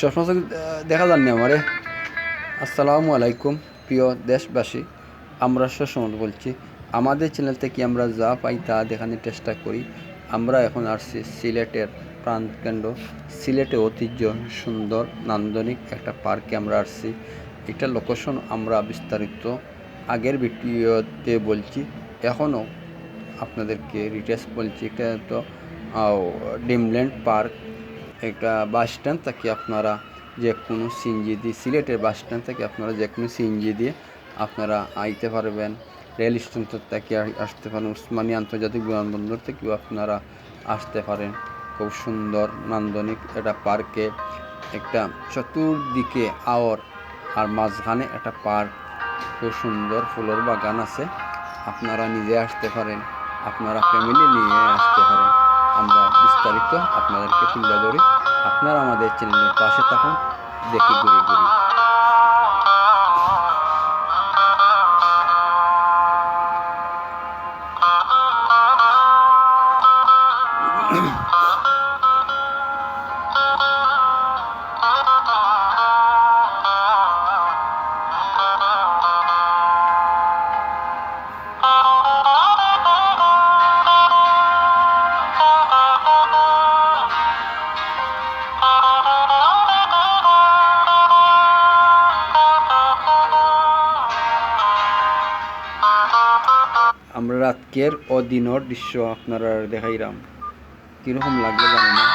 তো, দেখা যাননি আমারে। আসসালামু আলাইকুম প্রিয় দেশবাসী। আমরা সসময় বলছি আমাদের চ্যানেল থেকে আমরা যা পাই তা দেখানোর চেষ্টা করি। আমরা এখন আসছি সিলেটের প্রাণকেন্দ্র। সিলেটে ঐতিহ্য সুন্দর নান্দনিক একটা পার্কে আমরা আসছি। এটা লোকেশন আমরা বিস্তারিত আগের ভিডিওতে বলছি। এখনও আপনাদেরকে রিটেস বলছি। এটা তো ডিমল্যান্ড পার্ক, একটা বাস স্ট্যান্ড থেকে আপনারা যে কোনো সিএনজি দিয়ে, সিলেটের বাস স্ট্যান্ড থেকে আপনারা যে কোনো সিএনজি দিয়ে আপনারা আইতে পারবেন। রেল স্টেশন থেকে আসতে পারেন, উসমানী আন্তর্জাতিক বিমানবন্দর থেকেও আপনারা আসতে পারেন। খুব সুন্দর, নান্দনিক একটা পার্কে, একটা চতুর্দিকে আওর আর মাঝখানে একটা পার্ক। খুব সুন্দর ফুলের বাগান আছে, আপনারা নিজে আসতে পারেন, আপনারা ফ্যামিলি নিয়ে আসতে পারেন। আমরা বিস্তারিত আপনাদেরকে তুলে ধরি। আপনারা আমাদের চ্যানেলের পাশে থাকুন দেখি ঘুরে ঘুরি। আমরা রাতকের ও দিনর দৃশ্য আপনারা দেখাইলাম কীরকম লাগল জানি না।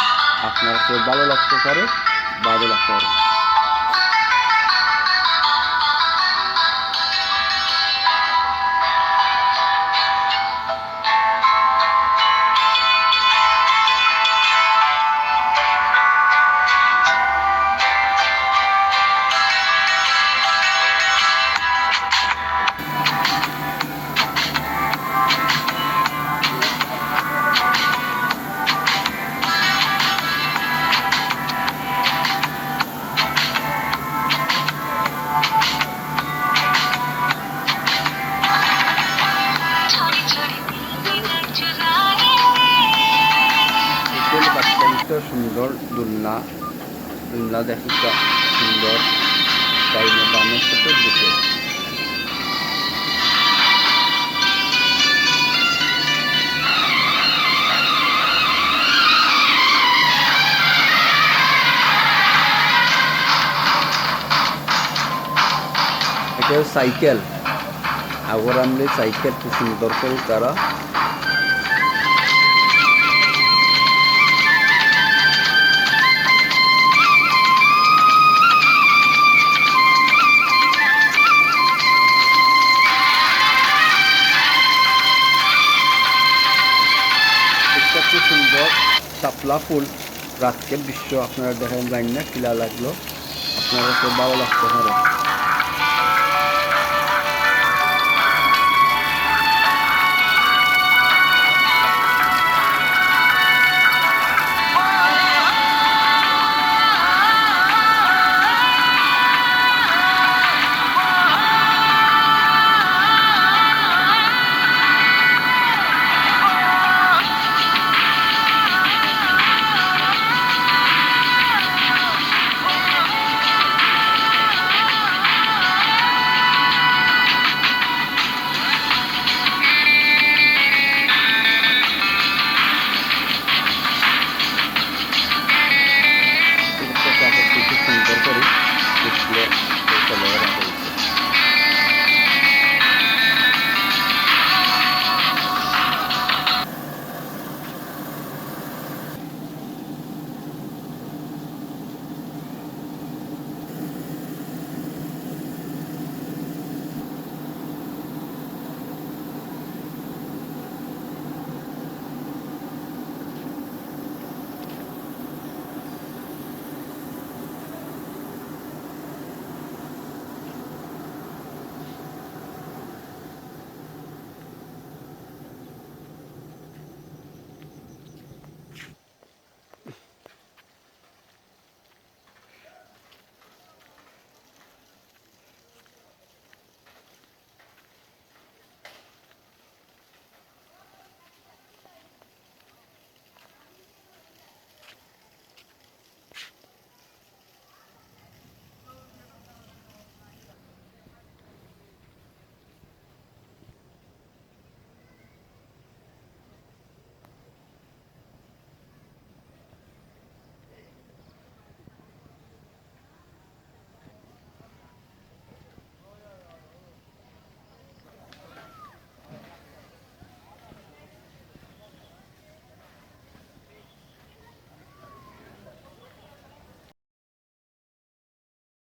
আপনার কেউ ভালো লাগতে পারে, ভালো লাগতে পারে। অত্যন্ত সুন্দর দোলনা। দোলনা দেখতে সুন্দর। তাই বামের সাথে এটা সাইকেল। আগর আমলে সাইকেল সুন্দর করে তারা শাপলা ফুল রাতকে দৃশ্য আপনারা দেখেন জানি না, কিলা লাগল, আপনারা খুব ভালো লাগতে পারে